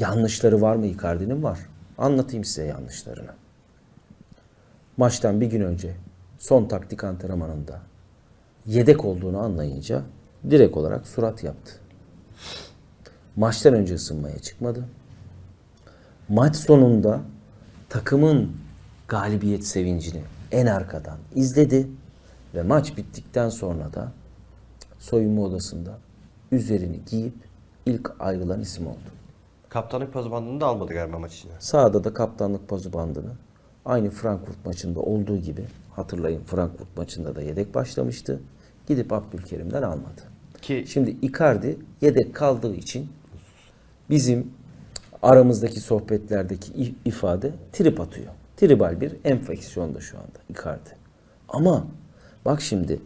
Yanlışları var mı Icardi'nin? Var. Anlatayım size yanlışlarını. Maçtan bir gün önce son taktik antrenmanında yedek olduğunu anlayınca direkt olarak surat yaptı. Maçtan önce ısınmaya çıkmadı. Maç sonunda takımın galibiyet sevincini en arkadan izledi ve maç bittikten sonra da soyunma odasında üzerini giyip ilk ayrılan isim oldu. Kaptanlık pozu bandını da almadı galiba maç içine. Sağda da kaptanlık pozu bandını aynı Frankfurt maçında olduğu gibi hatırlayın Frankfurt maçında da yedek başlamıştı. Gidip Abdülkerim'den almadı. Ki Şimdi Icardi yedek kaldığı için bizim aramızdaki sohbetlerdeki ifade trip atıyor. Tribal bir enfeksiyonda şu anda Icardi. Ama bak şimdi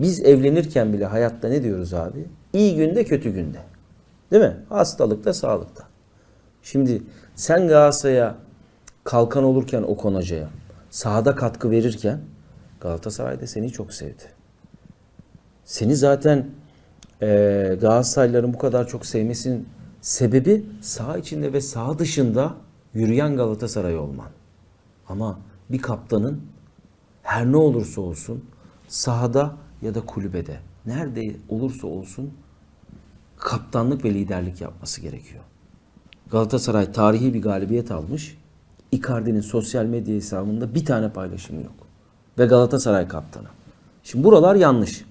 biz evlenirken bile hayatta ne diyoruz abi? İyi günde kötü günde. Değil mi? Hastalıkta sağlıkta. Şimdi sen Galatasaray'a kalkan olurken Okan Hoca'ya sahada katkı verirken Galatasaray da seni çok sevdi. Seni zaten e, Galatasaraylıların bu kadar çok sevmesinin sebebi saha içinde ve saha dışında yürüyen Galatasaray olman. Ama bir kaptanın her ne olursa olsun sahada ya da kulübede nerede olursa olsun kaptanlık ve liderlik yapması gerekiyor. Galatasaray tarihi bir galibiyet almış. Icardi'nin sosyal medya hesabında bir tane paylaşımı yok. Ve Galatasaray kaptanı. Şimdi buralar yanlış.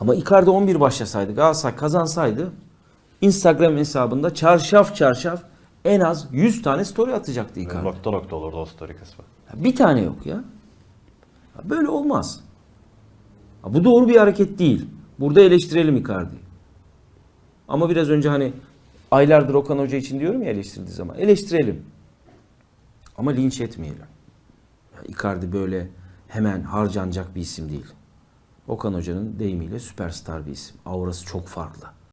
Ama Icardi 11 başlasaydı, Galatasaray kazansaydı Instagram hesabında çarşaf çarşaf en az 100 tane story atacaktı Icardi. nokta nokta olurdu o story kısmı. Bir tane yok ya. Böyle olmaz. Bu doğru bir hareket değil. Burada eleştirelim Icardi'yi. Ama biraz önce hani aylardır Okan Hoca için diyorum ya eleştirdiği zaman. Eleştirelim. Ama linç etmeyelim. Ya Icardi böyle hemen harcanacak bir isim değil. Okan Hoca'nın deyimiyle süperstar bir isim. Aurası çok farklı.